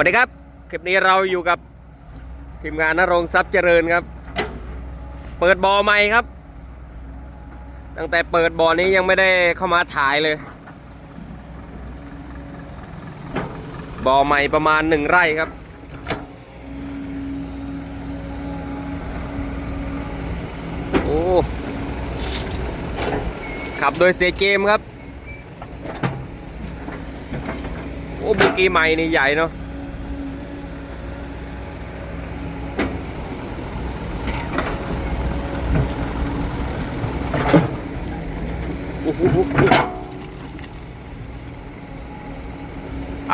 วัสดีครับ คลิปนี้เราอยู่กับทีมงานนรงทรัพย์เจริญครับ เปิดบอใหม่ครับ ตั้งแต่เปิดบอนี้ยังไม่ได้เข้ามาถ่ายเลย บอใหม่ประมาณหนึ่งไร่ครับ โอ้ ขับโดยเซเจมครับ โอ้บุกีใหม่นี่ใหญ่เนาะ อ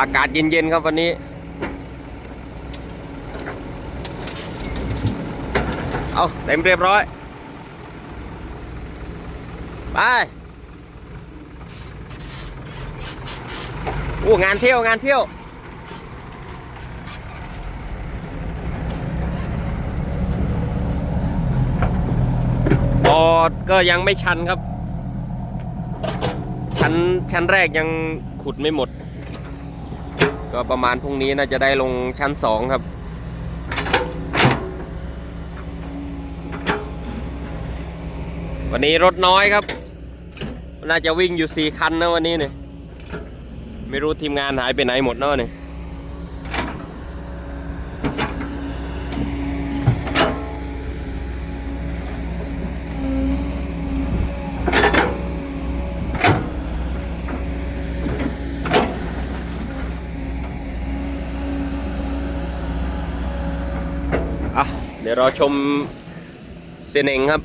ากาศเย็นๆครับวันนี้ เอาเต็มเรียบร้อย ไป โอ้ งานเที่ยว งานเที่ยวบอดก็ยังไม่ชันครับ ชั้นชั้นแรกยังขุดไม่หมด ก็ประมาณพรุ่งนี้น่าจะได้ลงชั้นสองครับ วันนี้รถน้อยครับ น่าจะวิ่งอยู่สี่คันนะวันนี้เนี่ยไม่รู้ทีมงานหายไปไหนหมดเนาะเนี่ยอะ เดี๋ยวเราชมเซียนเองครับ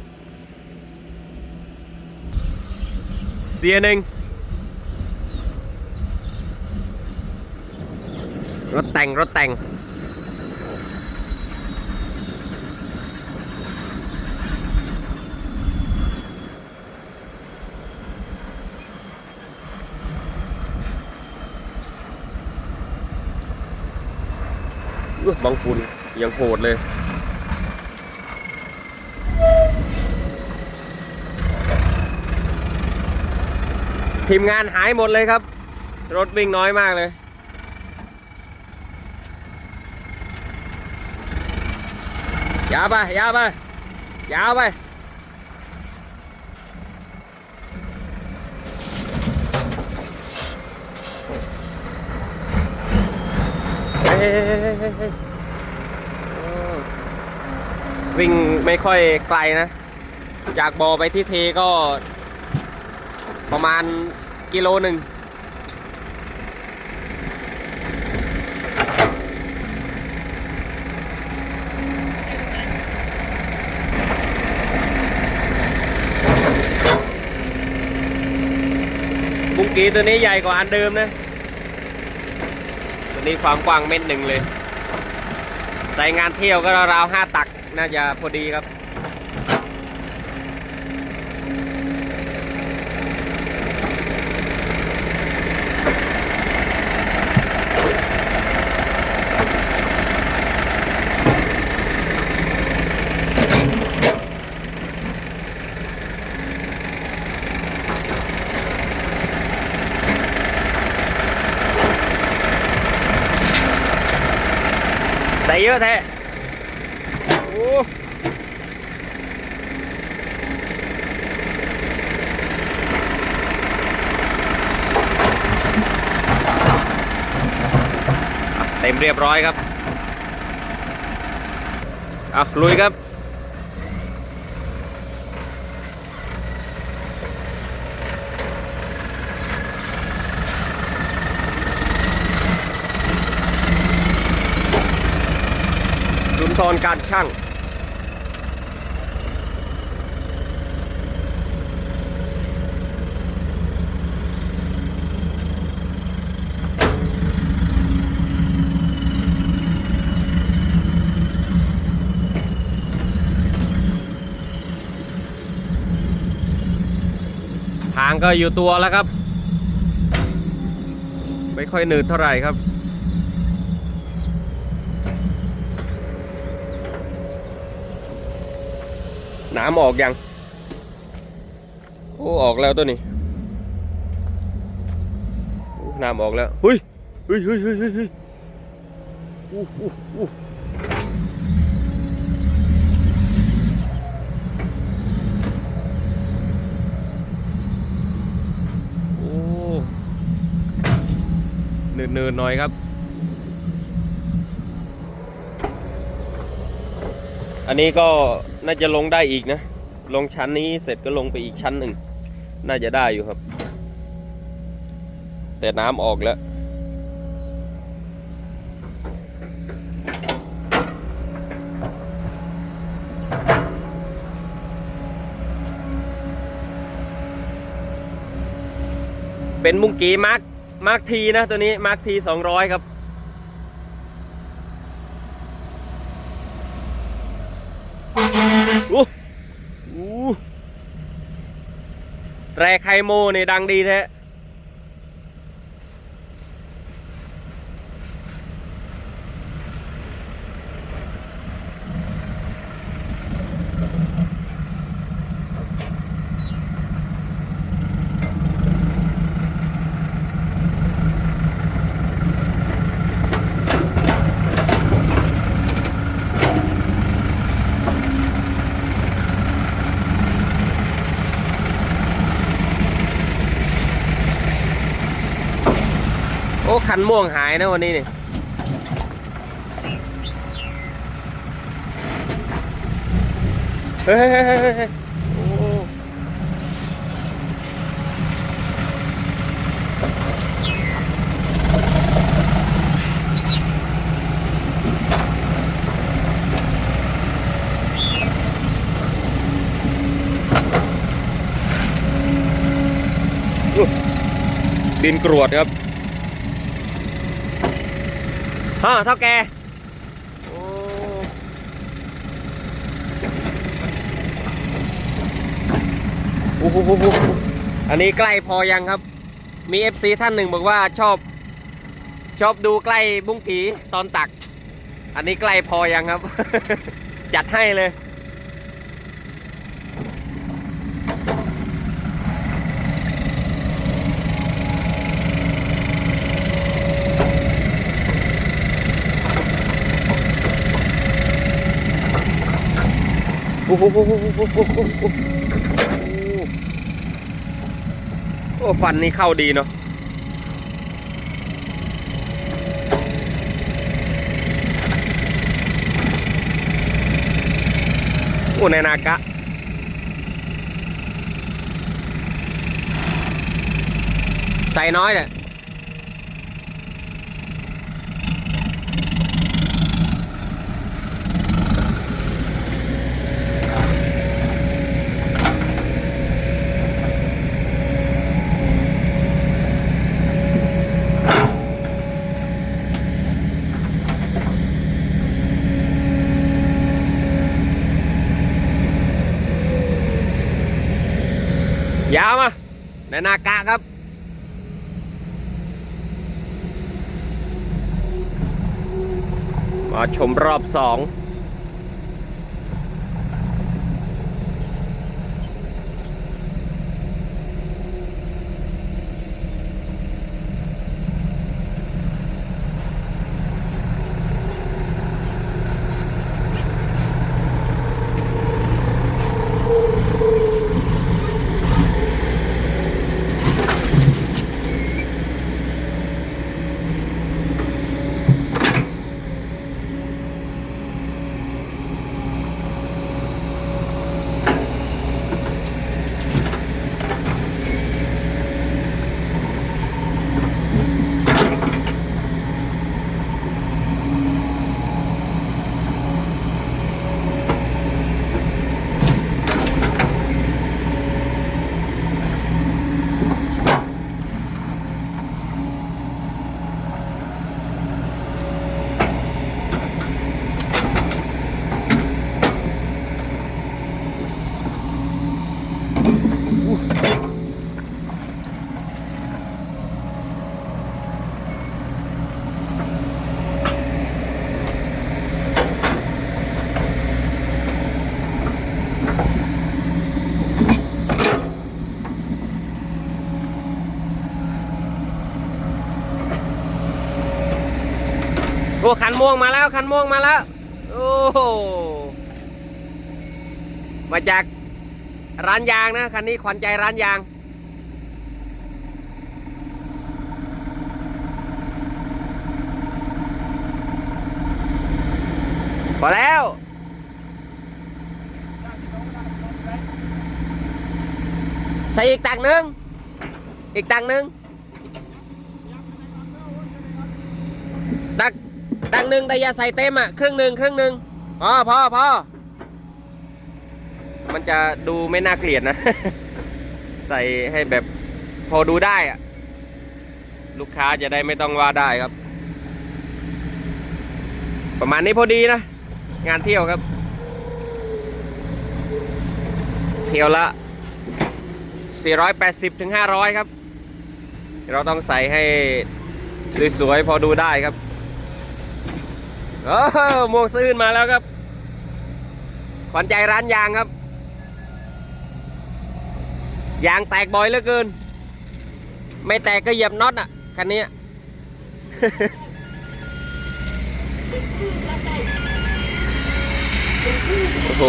เซียนเองรถแต่ง รถแต่งบางฝุ่นยังโหดเลย ทีมงานหายหมดเลยครับ รถวิ่งน้อยมากเลย ยาวไป ยาวไป ยาวไปเฮ้ยวิ่งไม่ค่อยไกลนะ จากบอไปที่เทก็ ประมาณกิโลหนึ่งบุ้งกีตัวนี้ใหญ่กว่าอันเดิมนะ ตัวนี้ความกว้างเม็ดหนึ่งเลยใส่งานเที่ยวก็ราวๆห้าตักน่าจะพอดีครับ ยอะแท้โอ้เต็มเรียบร้อยครับ เอาลุยครับ สุนทรการช่างทางก็อยู่ตัวแล้วครับ ไม่ค่อยหนืดเท่าไหร่ครับ น้ำออกยัง โอ้ ออกแล้วตัวนี้น้ำออกแล้วเฮ้ยเฮ้ยเฮ้ยเฮ้ยเฮ้ยเฮ้ยอู้อู้อู้โอ้เนินๆหน่อยครับ อันนี้ก็ น่าจะลงได้อีกนะ ลงชั้นนี้เสร็จก็ลงไปอีกชั้นหนึ่ง น่าจะได้อยู่ครับ แต่น้ำออกแล้ว เป็นมุงกีมาร์คมาร์คทีนะตัวนี้มาร์คทีสองร้อยครับ อู้อู้ แรไคโมนี่ดังดีแท้ คันม่วงหายนะวันนี้นี่เฮ้ยเฮ้ยเฮ้ยเฮ้ยโอ้อู้ดินกรวดครับ ฮะเท่าแกโอ้โอ้โหโอ้โหอันนี้ใกล้พอยังครับ มี FC ท่านหนึ่งบอกว่าชอบ ชอบดูใกล้บุ้งกีตอนตัก อันนี้ใกล้พอยังครับ จัดให้เลย อ้โหโอ้โหโอ้โหโอ้โหโอ้โหโอ้ฟันนี่เข้าดีเนาะโอ้ในนากะใส่น้อยเนี่ย ยาวมาในนากะครับ มาชมรอบสอง โอ้คันม่วงมาแล้วคันม่วงมาแล้ว โอ้โหมาจากร้านยางนะคันนี้ขวัญใจร้านยางพอแล้ว ใส่อีกตักหนึ่งอีกตักหนึ่งตัก ตักหนึ่งแต่อย่าใส่เต็มอะครึ่งหนึ่งครึ่งหนึ่งพอพอพอมันจะดูไม่น่าเกลียดนะ ใส่ให้แบบพอดูได้อะ ลูกค้าจะได้ไม่ต้องว่าได้ครับ ประมาณนี้พอดีนะ งานเที่ยวครับ เที่ยวละ 480ถึง500 ครับ เราต้องใส่ให้สวยๆพอดูได้ครับ เออม่วงซื่นมาแล้วครับ ขวัญใจร้านยางครับ ยางแตกบ่อยเหลือเกิน ไม่แตกก็เหยียบน็อตอะ คันนี้ โอ้โห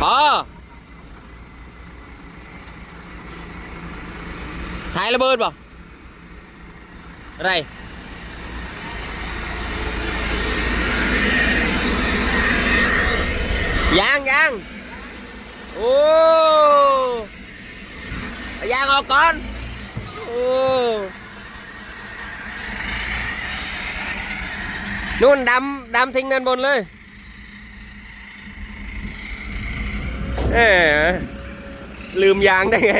พอถ่ายระเบิดป่ะอะไรยางยางโอ้เอายางออกก่อนโอ้นู่นดำดำทิ้งนั่นบนเลย เอ๊ลืมยางได้ไง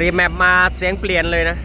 รีแมปมาเสียงเปลี่ยนเลยนะ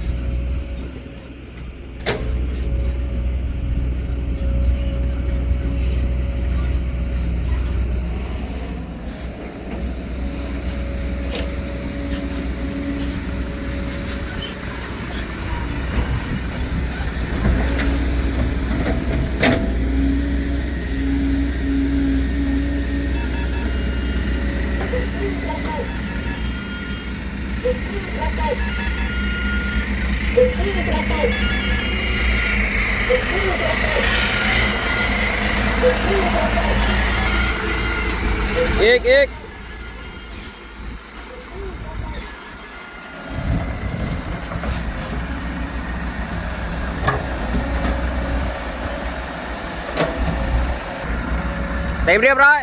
ต็มเรียบร้อย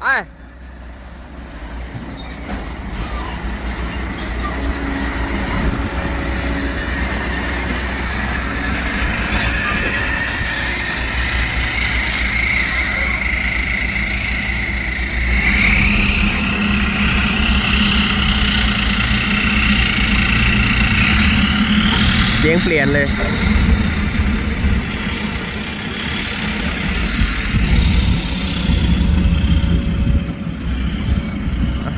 ไปเสียงเปลี่ยนเลย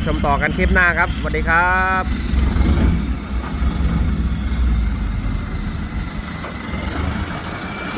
ชม ต่อกันคลิปหน้าครับสวัสดีครับ